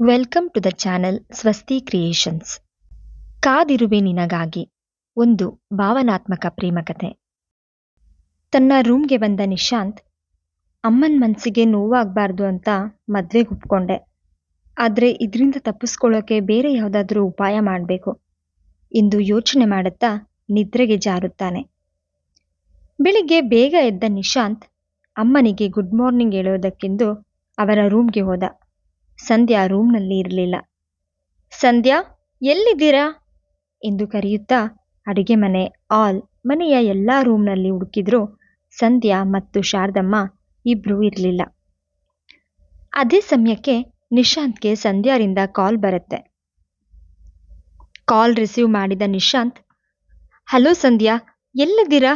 Welcome to the channel Swasti creations ಕಾದಿರುವೆ ನಿನಗಾಗಿ ಒಂದು ಭಾವನಾತ್ಮಕ ಪ್ರೇಮಕತೆ ತನ್ನ ರೂಮ್ಗೆ ಬಂದ ನಿಶಾಂತ್, ಅಮ್ಮನ ಮನಸ್ಸಿಗೆ ನೋವಾಗಬಾರ್ದು ಅಂತ ಮದ್ವೆಗೆ ಒಪ್ಕೊಂಡೆ. ಆದರೆ ಇದರಿಂದ ತಪ್ಪಿಸ್ಕೊಳ್ಳೋಕೆ ಬೇರೆ ಯಾವುದಾದ್ರೂ ಉಪಾಯ ಮಾಡಬೇಕು ಎಂದು ಯೋಚನೆ ಮಾಡುತ್ತಾ ನಿದ್ರೆಗೆ ಜಾರುತ್ತಾನೆ. ಬೆಳಿಗ್ಗೆ ಬೇಗ ಎದ್ದ ನಿಶಾಂತ್ ಅಮ್ಮನಿಗೆ ಗುಡ್ ಮಾರ್ನಿಂಗ್ ಹೇಳೋದಕ್ಕೆಂದು ಅವರ ರೂಮ್ಗೆ ಹೋದ. ಸಂಧ್ಯಾ ರೂಮ್ನಲ್ಲಿ ಇರಲಿಲ್ಲ. ಸಂಧ್ಯಾ, ಎಲ್ಲಿದ್ದೀರಾ? ಎಂದು ಕರೆಯುತ್ತಾ ಅಡುಗೆ ಮನೆ ಆಲ್ ಮನೆಯ ಎಲ್ಲ ರೂಮ್ನಲ್ಲಿ ಹುಡುಕಿದ್ರೂ ಸಂಧ್ಯಾ ಮತ್ತು ಶಾರದಮ್ಮ ಇಬ್ಬರೂ ಇರಲಿಲ್ಲ. ಅದೇ ಸಮಯಕ್ಕೆ ನಿಶಾಂತ್ಗೆ ಸಂಧ್ಯಾರಿಂದ ಕಾಲ್ ಬರುತ್ತೆ. ಕಾಲ್ ರಿಸೀವ್ ಮಾಡಿದ ನಿಶಾಂತ್, ಹಲೋ ಸಂಧ್ಯಾ, ಎಲ್ಲಿದ್ದೀರಾ?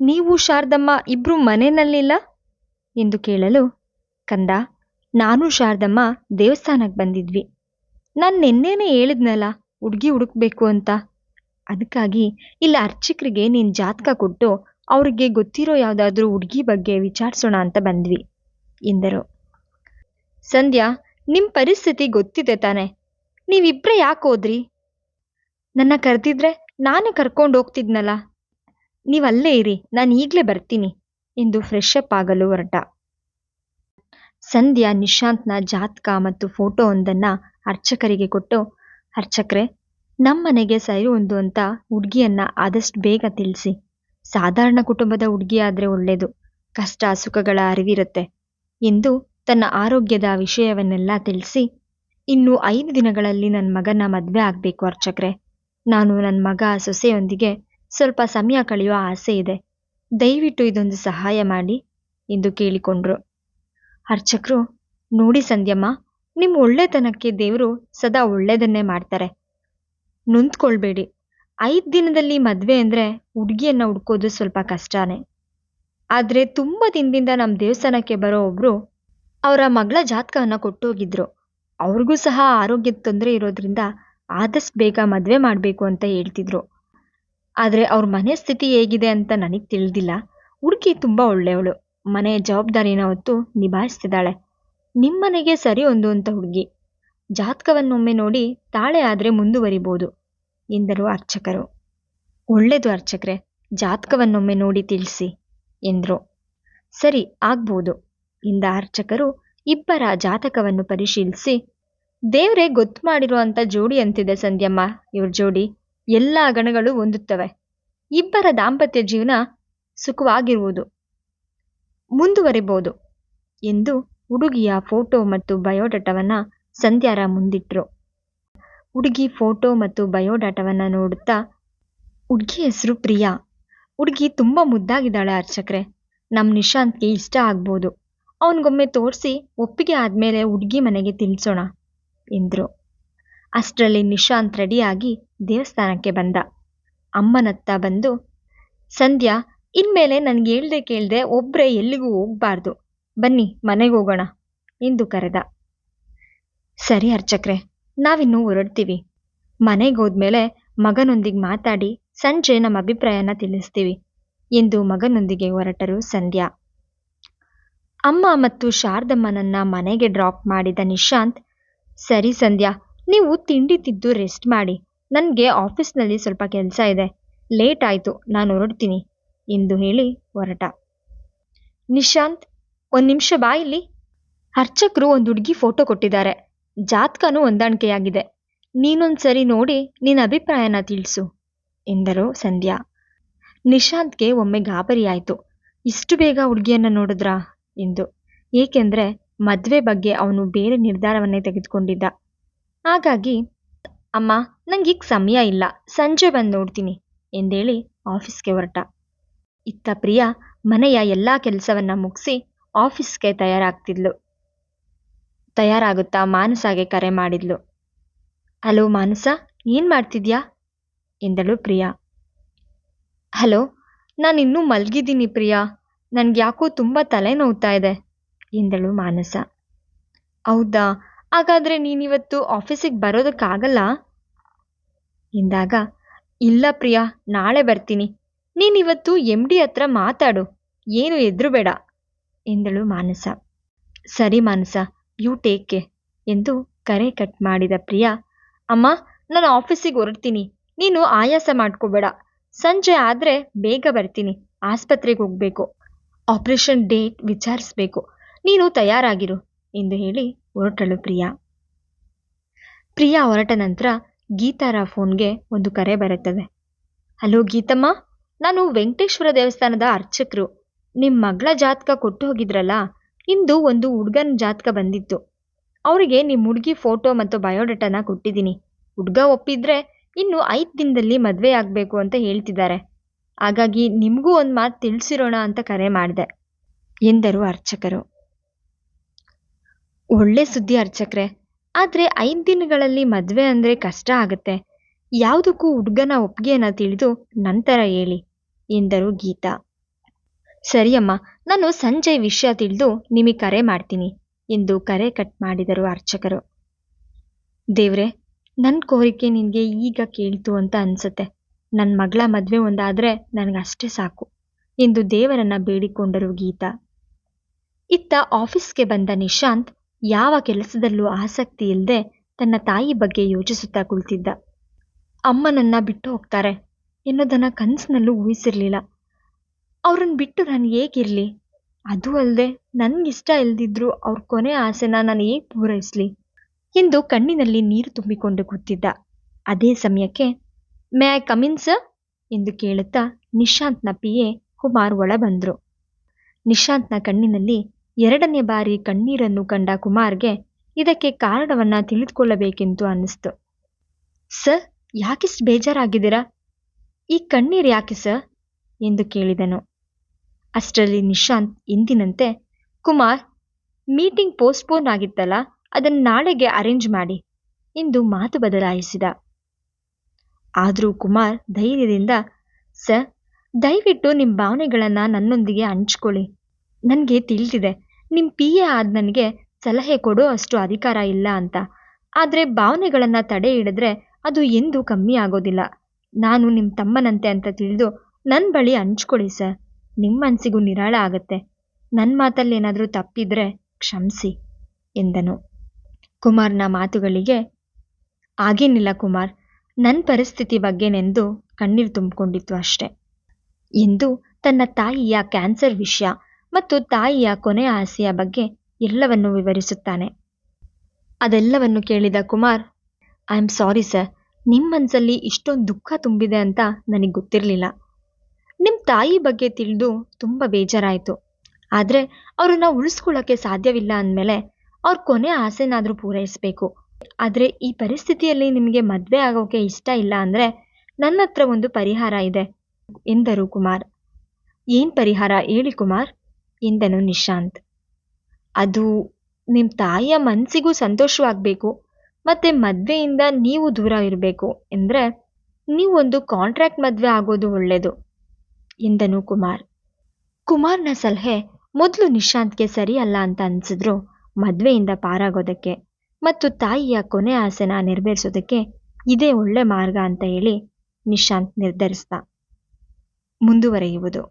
ನೀವು ಶಾರದಮ್ಮ ಇಬ್ರು ಮನೆಯಲ್ಲಿಲ್ಲ ಎಂದು ಕೇಳಲು ಕಂದ ನಾನು ಶಾರದಮ್ಮ ದೇವಸ್ಥಾನಕ್ಕೆ ಬಂದಿದ್ವಿ. ನಾನು ನಿನ್ನೆನೇ ಹೇಳಿದ್ನಲ್ಲ, ಹುಡುಗಿ ಹುಡುಕ್ಬೇಕು ಅಂತ. ಅದಕ್ಕಾಗಿ ಇಲ್ಲ ಅರ್ಚಕರಿಗೆ ನೀನು ಜಾತಕ ಕೊಟ್ಟು ಅವ್ರಿಗೆ ಗೊತ್ತಿರೋ ಯಾವುದಾದ್ರೂ ಹುಡುಗಿ ಬಗ್ಗೆ ವಿಚಾರಿಸೋಣ ಅಂತ ಬಂದ್ವಿ, ಎಂದರು. ಸಂಧ್ಯಾ ನಿಮ್ಮ ಪರಿಸ್ಥಿತಿ ಗೊತ್ತಿದೆ ತಾನೆ. ನೀವಿಬ್ಬರೇ ಯಾಕೆ ಹೋದ್ರಿ? ನನ್ನ ಕರೆದಿದ್ರೆ ನಾನೇ ಕರ್ಕೊಂಡು ಹೋಗ್ತಿದ್ನಲ್ಲ. ನೀವು ಅಲ್ಲೇ ಇರಿ, ನಾನು ಈಗಲೇ ಬರ್ತೀನಿ, ಎಂದು ಫ್ರೆಶ್ ಅಪ್ ಆಗಲು ಹೊರಟ. ಸಂಧ್ಯಾ ನಿಶಾಂತ್ನ ಜಾತಕ ಮತ್ತು ಫೋಟೋ ಒಂದನ್ನು ಅರ್ಚಕರಿಗೆ ಕೊಟ್ಟು, ಅರ್ಚಕ್ರೆ, ನಮ್ಮನೆಗೆ ಸರಿ ಒಂದು ಅಂತ ಹುಡುಗಿಯನ್ನು ಆದಷ್ಟು ಬೇಗ ತಿಳಿಸಿ. ಸಾಧಾರಣ ಕುಟುಂಬದ ಹುಡುಗಿ ಆದರೆ ಒಳ್ಳೆಯದು ಕಷ್ಟ, ಸುಖಗಳ ಅರಿವಿರುತ್ತೆ ಎಂದು ತನ್ನ ಆರೋಗ್ಯದ ವಿಷಯವನ್ನೆಲ್ಲ ತಿಳಿಸಿ, ಇನ್ನು ಐದು ದಿನಗಳಲ್ಲಿ ನನ್ನ ಮಗನ ಮದುವೆ ಆಗಬೇಕು ಅರ್ಚಕ್ರೆ. ನಾನು ನನ್ನ ಮಗ ಸೊಸೆಯೊಂದಿಗೆ ಸ್ವಲ್ಪ ಸಮಯ ಕಳೆಯುವ ಆಸೆ ಇದೆ. ದಯವಿಟ್ಟು ಇದೊಂದು ಸಹಾಯ ಮಾಡಿ ಎಂದು ಕೇಳಿಕೊಂಡ್ರು. ಅರ್ಚಕರು, ನೋಡಿ ಸಂಧ್ಯಮ್ಮ ನಿಮ್ಮ ಒಳ್ಳೆತನಕ್ಕೆ ದೇವರು ಸದಾ ಒಳ್ಳೆಯದನ್ನೇ ಮಾಡ್ತಾರೆ. ನೊಂದ್ಕೊಳ್ಬೇಡಿ. ಐದು ದಿನದಲ್ಲಿ ಮದುವೆ ಅಂದರೆ ಹುಡುಗಿಯನ್ನು ಹುಡ್ಕೋದು ಸ್ವಲ್ಪ ಕಷ್ಟನೇ. ಆದರೆ ತುಂಬ ದಿನದಿಂದ ನಮ್ಮ ದೇವಸ್ಥಾನಕ್ಕೆ ಬರೋ ಒಬ್ಬರು ಅವರ ಮಗಳ ಜಾತಕವನ್ನು ಕೊಟ್ಟೋಗಿದ್ರು. ಅವ್ರಿಗೂ ಸಹ ಆರೋಗ್ಯದ ತೊಂದರೆ ಇರೋದ್ರಿಂದ ಆದಷ್ಟು ಬೇಗ ಮದುವೆ ಮಾಡಬೇಕು ಅಂತ ಹೇಳ್ತಿದ್ರು. ಆದರೆ ಅವ್ರ ಮನೆ ಸ್ಥಿತಿ ಹೇಗಿದೆ ಅಂತ ನನಗೆ ತಿಳಿದಿಲ್ಲ. ಹುಡುಗಿ ತುಂಬ ಒಳ್ಳೆಯವಳು. ಮನೆಯ ಜವಾಬ್ದಾರಿನ ಹೊತ್ತು ನಿಭಾಯಿಸ್ತಿದ್ದಾಳೆ. ನಿಮ್ಮನೆಗೆ ಸರಿ ಅಂತ ಹುಡುಗಿ. ಜಾತಕವನ್ನೊಮ್ಮೆ ನೋಡಿ ತಾಳೆ ಆದರೆ ಮುಂದುವರಿಬೋದು, ಎಂದರು ಅರ್ಚಕರು. ಒಳ್ಳೆಯದು ಅರ್ಚಕರೇ, ಜಾತಕವನ್ನೊಮ್ಮೆ ನೋಡಿ ತಿಳಿಸಿ, ಎಂದರು. ಸರಿ, ಆಗ್ಬೋದು, ಎಂದ ಅರ್ಚಕರು ಇಬ್ಬರ ಜಾತಕವನ್ನು ಪರಿಶೀಲಿಸಿ, ದೇವರೇ ಗೊತ್ತು ಮಾಡಿರುವಂಥ ಜೋಡಿ ಅಂತಿದೆ ಸಂಧ್ಯಮ್ಮ, ಇವ್ರ ಜೋಡಿ. ಎಲ್ಲ ಗಣಗಳು ಹೊಂದುತ್ತವೆ. ಇಬ್ಬರ ದಾಂಪತ್ಯ ಜೀವನ ಸುಖವಾಗಿರುವುದು. ಮುಂದುವರಿಬೋದು ಎಂದು ಹುಡುಗಿಯ ಫೋಟೋ ಮತ್ತು ಬಯೋಡಾಟವನ್ನು ಸಂಧ್ಯಾರ ಮುಂದಿಟ್ರು. ಹುಡುಗಿ ಫೋಟೋ ಮತ್ತು ಬಯೋಡಾಟವನ್ನು ನೋಡುತ್ತಾ, ಹುಡುಗಿ ಹೆಸರು ಪ್ರಿಯಾ. ಹುಡುಗಿ ತುಂಬ ಮುದ್ದಾಗಿದ್ದಾಳೆ ಅರ್ಚಕ್ರೆ. ನಮ್ಮ ನಿಶಾಂತ್ಗೆ ಇಷ್ಟ ಆಗ್ಬೋದು. ಅವನಿಗೊಮ್ಮೆ ತೋರಿಸಿ ಒಪ್ಪಿಗೆ ಆದಮೇಲೆ ಹುಡುಗಿ ಮನೆಗೆ ತಿಳಿಸೋಣ ಎಂದರು. ಅಷ್ಟರಲ್ಲಿ ನಿಶಾಂತ್ ರೆಡಿಯಾಗಿ ದೇವಸ್ಥಾನಕ್ಕೆ ಬಂದ. ಅಮ್ಮನತ್ತ ಬಂದು, ಸಂಧ್ಯಾ ಇನ್ಮೇಲೆ ನನಗೆ ಹೇಳ್ದೆ ಕೇಳ್ದೆ ಒಬ್ಬರೇ ಎಲ್ಲಿಗೂ ಹೋಗ್ಬಾರ್ದು. ಬನ್ನಿ, ಮನೆಗೆ ಹೋಗೋಣ, ಎಂದು ಕರೆದ. ಸರಿ ಅರ್ಚಕ್ರೆ, ನಾವಿನ್ನು ಹೊರಡ್ತೀವಿ. ಮನೆಗೆ ಹೋದ್ಮೇಲೆ ಮಗನೊಂದಿಗೆ ಮಾತಾಡಿ ಸಂಜೆ ನಮ್ಮ ಅಭಿಪ್ರಾಯನ ತಿಳಿಸ್ತೀವಿ, ಎಂದು ಮಗನೊಂದಿಗೆ ಹೊರಟರು ಸಂಧ್ಯಾ. ಅಮ್ಮ ಮತ್ತು ಶಾರದಮ್ಮನನ್ನ ಮನೆಗೆ ಡ್ರಾಪ್ ಮಾಡಿದ ನಿಶಾಂತ್, ಸರಿ ಸಂಧ್ಯಾ, ನೀವು ತಿಂಡಿ ತಿದ್ದು ರೆಸ್ಟ್ ಮಾಡಿ. ನನಗೆ ಆಫೀಸ್ನಲ್ಲಿ ಸ್ವಲ್ಪ ಕೆಲಸ ಇದೆ. ಲೇಟ್ ಆಯಿತು, ನಾನು ಹೊರಡ್ತೀನಿ. ಎಂದು ಹೇಳಿ ಹೊರಟ. ನಿಶಾಂತ್, ಒಂದು ನಿಮಿಷ ಬಾ ಇಲ್ಲಿ. ಅರ್ಚಕರು ಒಂದು ಹುಡುಗಿ ಫೋಟೋ ಕೊಟ್ಟಿದ್ದಾರೆ. ಜಾತಕನೂ ಹೊಂದಾಣಿಕೆಯಾಗಿದೆ. ನೀನೊಂದು ಸರಿ ನೋಡಿ ನಿನ್ನ ಅಭಿಪ್ರಾಯನ ತಿಳಿಸು, ಎಂದರು ಸಂಧ್ಯಾ. ನಿಶಾಂತ್ಗೆ ಒಮ್ಮೆ ಗಾಬರಿ ಆಯಿತು ಇಷ್ಟು ಬೇಗ ಹುಡುಗಿಯನ್ನ ನೋಡಿದ್ರಾ, ಎಂದು. ಏಕೆಂದರೆ ಮದುವೆ ಬಗ್ಗೆ ಅವನು ಬೇರೆ ನಿರ್ಧಾರವನ್ನೇ ತೆಗೆದುಕೊಂಡಿದ್ದ. ಹಾಗಾಗಿ, ಅಮ್ಮ ನಂಗೀಗ ಸಮಯ ಇಲ್ಲ. ಸಂಜೆ ಬಂದು ನೋಡ್ತೀನಿ, ಎಂದೇಳಿ ಆಫೀಸ್ಗೆ ಹೊರಟ. ಇತ್ತ ಪ್ರಿಯಾ ಮನೆಯ ಎಲ್ಲ ಕೆಲಸವನ್ನ ಮುಗಿಸಿ ಆಫೀಸ್ಗೆ ತಯಾರಾಗ್ತಿದ್ಲು. ತಯಾರಾಗುತ್ತಾ ಮಾನಸಾಗೆ ಕರೆ ಮಾಡಿದ್ಲು. ಹಲೋ ಮಾನಸ, ಏನು ಮಾಡ್ತಿದ್ಯಾ? ಎಂದಳು ಪ್ರಿಯಾ. ಹಲೋ, ನಾನು ಇನ್ನೂ ಮಲಗಿದ್ದೀನಿ ಪ್ರಿಯಾ. ನನಗೆ ಯಾಕೋ ತುಂಬ ತಲೆ ನೋವ್ತಾ ಇದೆ, ಎಂದಳು ಮಾನಸ. ಹೌದಾ? ಹಾಗಾದರೆ ನೀನಿವತ್ತು ಆಫೀಸಿಗೆ ಬರೋದಕ್ಕಾಗಲ್ಲ? ಎಂದಾಗ, ಇಲ್ಲ ಪ್ರಿಯಾ, ನಾಳೆ ಬರ್ತೀನಿ. ನೀನಿವತ್ತು ಎಂ ಡಿ ಹತ್ರ ಮಾತಾಡು. ಏನು ಎದುರುಬೇಡ ಎಂದಳು ಮಾನಸ. ಸರಿ ಮಾನಸ, ಯು ಟೇಕ್ ಕೆ ಎಂದು ಕರೆ ಕಟ್ ಮಾಡಿದ ಪ್ರಿಯಾ. ಅಮ್ಮ, ನಾನು ಆಫೀಸಿಗೆ ಹೊರಡ್ತೀನಿ. ನೀನು ಆಯಾಸ ಮಾಡ್ಕೋಬೇಡ. ಸಂಜೆ ಆದರೆ ಬೇಗ ಬರ್ತೀನಿ. ಆಸ್ಪತ್ರೆಗೆ ಹೋಗಬೇಕು. ಆಪರೇಷನ್ ಡೇಟ್ ವಿಚಾರಿಸ್ಬೇಕು. ನೀನು ತಯಾರಾಗಿರು ಎಂದು ಹೇಳಿ ಹೊರಟಳು ಪ್ರಿಯಾ. ಪ್ರಿಯಾ ಹೊರಟ ನಂತರ ಗೀತಾರ ಫೋನ್ಗೆ ಒಂದು ಕರೆ ಬರುತ್ತದೆ. ಹಲೋ ಗೀತಮ್ಮ ನಾನು ವೆಂಕಟೇಶ್ವರ ದೇವಸ್ಥಾನದ ಅರ್ಚಕರು. ನಿಮ್ಮ ಮಗಳ ಜಾತಕ ಕೊಟ್ಟು ಹೋಗಿದ್ರಲ್ಲ ಇಂದು ಒಂದು ಹುಡುಗನ ಜಾತಕ ಬಂದಿತ್ತು. ಅವರಿಗೆ ನಿಮ್ಮ ಹುಡುಗಿ ಫೋಟೋ ಮತ್ತು ಬಯೋಡಾಟಾನ ಕೊಟ್ಟಿದ್ದೀನಿ. ಹುಡುಗ ಒಪ್ಪಿದ್ರೆ ಇನ್ನು ಐದು ದಿನದಲ್ಲಿ ಮದುವೆ ಆಗಬೇಕು ಅಂತ ಹೇಳ್ತಿದ್ದಾರೆ. ಹಾಗಾಗಿ ನಿಮಗೂ ಒಂದು ಮಾತು ತಿಳಿಸಿರೋಣ ಅಂತ ಕರೆ ಮಾಡಿದೆ, ಎಂದರು ಅರ್ಚಕರು. ಒಳ್ಳೆ ಸುದ್ದಿ ಅರ್ಚಕರೆ, ಆದರೆ ಐದು ದಿನಗಳಲ್ಲಿ ಮದುವೆ ಅಂದರೆ ಕಷ್ಟ ಆಗುತ್ತೆ. ಯಾವುದಕ್ಕೂ ಹುಡುಗನ ಒಪ್ಪಿಗೆನ ತಿಳಿದು ನಂತರ ಹೇಳಿ. ಎಂದರು ಗೀತಾ. ಸರಿಯಮ್ಮ ನಾನು ಸಂಜೆ ವಿಷಯ ತಿಳಿದು ನಿಮಗೆ ಕರೆ ಮಾಡ್ತೀನಿ ಎಂದು ಕರೆ ಕಟ್ ಮಾಡಿದರು ಅರ್ಚಕರು. ದೇವ್ರೆ ನನ್ನ ಕೋರಿಕೆ ನಿನಗೆ ಈಗ ಕೇಳ್ತು ಅಂತ ಅನ್ಸುತ್ತೆ. ನನ್ನ ಮಗಳ ಮದುವೆ ಒಂದಾದರೆ ನನಗಷ್ಟೇ ಸಾಕು ಎಂದು ದೇವರನ್ನ ಬೇಡಿಕೊಂಡರು ಗೀತಾ. ಇತ್ತ ಆಫೀಸ್ಗೆ ಬಂದ ನಿಶಾಂತ್ ಯಾವ ಕೆಲಸದಲ್ಲೂ ಆಸಕ್ತಿ ಇಲ್ಲದೆ ತನ್ನ ತಾಯಿ ಬಗ್ಗೆ ಯೋಚಿಸುತ್ತಾ ಕುಳಿತಿದ್ದ. ಅಮ್ಮನನ್ನ ಬಿಟ್ಟು ಹೋಗ್ತಾರೆ. ಎನ್ನೋದನ್ನ ಕನಸಿನಲ್ಲೂ ಊಹಿಸಿರಲಿಲ್ಲ. ಅವ್ರನ್ನ ಬಿಟ್ಟು ನಾನು ಹೇಗಿರಲಿ? ಅದೂ ಅಲ್ಲದೆ ನನಗಿಷ್ಟ ಇಲ್ದಿದ್ರು ಅವ್ರ ಕೊನೆ ಆಸೆನ ನಾನು ಹೇಗೆ ಪೂರೈಸಲಿ? ಎಂದು ಕಣ್ಣಿನಲ್ಲಿ ನೀರು ತುಂಬಿಕೊಂಡು ಕೂತಿದ್ದ. ಅದೇ ಸಮಯಕ್ಕೆ, ಮೇ ಐ ಕಮಿನ್ ಸರ್? ಎಂದು ಕೇಳುತ್ತಾ ನಿಶಾಂತ್ನ ಪಿಯೆ ಕುಮಾರ್ ಒಳ ಬಂದರು. ನಿಶಾಂತ್ನ ಕಣ್ಣಿನಲ್ಲಿ ಎರಡನೇ ಬಾರಿ ಕಣ್ಣೀರನ್ನು ಕಂಡ ಕುಮಾರ್ಗೆ ಇದಕ್ಕೆ ಕಾರಣವನ್ನ ತಿಳಿದುಕೊಳ್ಳಬೇಕೆಂದು ಅನ್ನಿಸ್ತು. ಸರ್, ಯಾಕಿಷ್ಟು ಬೇಜಾರಾಗಿದ್ದೀರಾ? ಈ ಕಣ್ಣೀರು ಯಾಕೆ, ಸರ್? ಎಂದು ಕೇಳಿದನು. ಅಷ್ಟರಲ್ಲಿ ನಿಶಾಂತ್ ಎಂದಿನಂತೆ, ಕುಮಾರ್, ಮೀಟಿಂಗ್ ಪೋಸ್ಟ್ಪೋನ್ ಆಗಿತ್ತಲ್ಲ, ಅದನ್ನು ನಾಳೆಗೆ ಅರೇಂಜ್ ಮಾಡಿ ಎಂದು ಮಾತು ಬದಲಾಯಿಸಿದ. ಆದರೂ ಕುಮಾರ್ ಧೈರ್ಯದಿಂದ, ಸರ್, ದಯವಿಟ್ಟು ನಿಮ್ಮ ಭಾವನೆಗಳನ್ನು ನನ್ನೊಂದಿಗೆ ಹಂಚ್ಕೊಳ್ಳಿ. ನನಗೆ ತಿಳಿದಿದೆ. ನಿಮ್ಮ ಪಿ. ಎ. ಆದ ನನಗೆ ಸಲಹೆ ಕೊಡೋ ಅಷ್ಟು ಅಧಿಕಾರ ಇಲ್ಲ ಅಂತ. ಆದರೆ ಭಾವನೆಗಳನ್ನು ತಡೆ ಹಿಡಿದ್ರೆ ಅದು ಎಂದೂ ಕಮ್ಮಿ ಆಗೋದಿಲ್ಲ. ನಾನು ನಿಮ್ಮ ತಮ್ಮನಂತೆ ಅಂತ ತಿಳಿದು ನನ್ನ ಬಳಿ ಹಂಚ್ಕೊಳ್ಳಿ, ಸರ್. ನಿಮ್ಮ ಮನಸ್ಸಿಗೂ ನಿರಾಳ ಆಗತ್ತೆ. ನನ್ನ ಮಾತಲ್ಲಿ ಏನಾದರೂ ತಪ್ಪಿದ್ರೆ ಕ್ಷಮಿಸಿ, ಎಂದನು. ಕುಮಾರ್ನ ಮಾತುಗಳಿಗೆ ಆಗೇನಿಲ್ಲ ಕುಮಾರ್ ನನ್ನ ಪರಿಸ್ಥಿತಿ ಬಗ್ಗೆ ನೆಂದು ಕಣ್ಣೀರು ತುಂಬಿಕೊಂಡಿತ್ತು ಅಷ್ಟೆ. ಎಂದು ತನ್ನ ತಾಯಿಯ ಕ್ಯಾನ್ಸರ್ ವಿಷಯ ಮತ್ತು ತಾಯಿಯ ಕೊನೆಯ ಆಸೆಯ ಬಗ್ಗೆ ಎಲ್ಲವನ್ನು ವಿವರಿಸುತ್ತಾನೆ. ಅದೆಲ್ಲವನ್ನು ಕೇಳಿದ Kumar, I am sorry, sir. ನಿಮ್ಮ ಮನಸ್ಸಲ್ಲಿ ಇಷ್ಟೊಂದು ದುಃಖ ತುಂಬಿದೆ ಅಂತ ನನಗೆ ಗೊತ್ತಿರಲಿಲ್ಲ. ನಿಮ್ಮ ತಾಯಿ ಬಗ್ಗೆ ತಿಳಿದು ತುಂಬ ಬೇಜಾರಾಯಿತು. ಆದರೆ ಅವರನ್ನ ಉಳಿಸ್ಕೊಳ್ಳೋಕ್ಕೆ ಸಾಧ್ಯವಿಲ್ಲ ಅಂದಮೇಲೆ ಅವ್ರ ಕೊನೆ ಆಸೆನಾದರೂ ಪೂರೈಸಬೇಕು. ಆದರೆ ಈ ಪರಿಸ್ಥಿತಿಯಲ್ಲಿ ನಿಮಗೆ ಮದುವೆ ಆಗೋಕ್ಕೆ ಇಷ್ಟ ಇಲ್ಲ ಅಂದರೆ ನನ್ನ ಹತ್ರ ಒಂದು ಪರಿಹಾರ ಇದೆ, ಎಂದರು ಕುಮಾರ್. ಏನು ಪರಿಹಾರ ಹೇಳಿ ಕುಮಾರ್? ಎಂದನು ನಿಶಾಂತ್. ಅದು ನಿಮ್ಮ ತಾಯಿಯ ಮನಸ್ಸಿಗೂ ಸಂತೋಷವಾಗಬೇಕು. ಮತ್ತು ಮದುವೆಯಿಂದ ನೀವು ದೂರ ಇರಬೇಕು ಎಂದರೆ ನೀವೊಂದು ಕಾಂಟ್ರಾಕ್ಟ್ ಮದುವೆ ಆಗೋದು ಒಳ್ಳೆಯದು ಎಂದನು ಕುಮಾರ್. ಕುಮಾರ್ನ ಸಲಹೆ ಮೊದಲು ನಿಶಾಂತ್ಗೆ ಸರಿಯಲ್ಲ ಅಂತ ಅನಿಸಿದ್ರು ಮದುವೆಯಿಂದ ಪಾರಾಗೋದಕ್ಕೆ ಮತ್ತು ತಾಯಿಯ ಕೊನೆ ಆಸೆನ ನೆರವೇರಿಸೋದಕ್ಕೆ ಇದೇ ಒಳ್ಳೆ ಮಾರ್ಗ ಅಂತ ಹೇಳಿ ನಿಶಾಂತ್ ನಿರ್ಧರಿಸ್ದ. ಮುಂದುವರೆಯುವುದು.